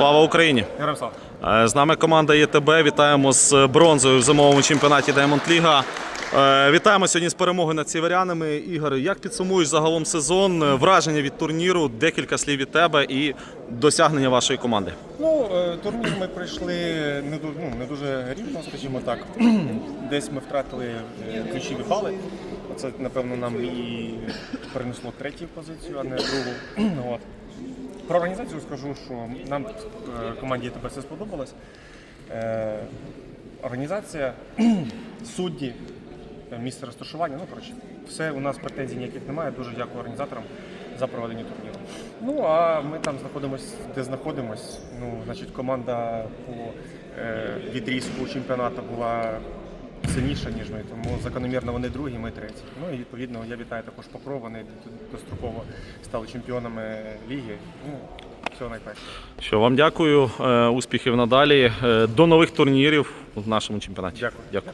Слава Україні! Героям слава. Е, З нами команда ЄТБ. Вітаємо з бронзою в зимовому чемпіонаті Diamond Ліга. Е, Вітаємо сьогодні з перемогою над сіверянами. Ігор, як підсумуєш загалом сезон? Е, Враження від турніру, декілька слів від тебе і досягнення вашої команди. Ну, е, турнір ми пройшли не дуже, ну, не дуже рівно, скажімо так. Десь ми втратили е, ключові бали. Це, напевно, нам і перенесло третю позицію, а не другу. От. Про організацію скажу, що нам е, команді ТБ все сподобалось. Е, Організація, судді, е, місце розташування, ну коротше, все у нас претензій ніяких немає. Дуже дякую організаторам за проведення турніру. Ну а ми там знаходимося, де знаходимось. Ну, значить, команда по відрізку чемпіонату була сильніша, ніж ми, тому закономірно вони другі, ми треті. Ну і відповідно я вітаю також Покров, вони достроково стали чемпіонами ліги. Ну, всього найкраще. Що вам дякую, е, успіхів надалі. Е, До нових турнірів в нашому чемпіонаті. Дякую. Дякую.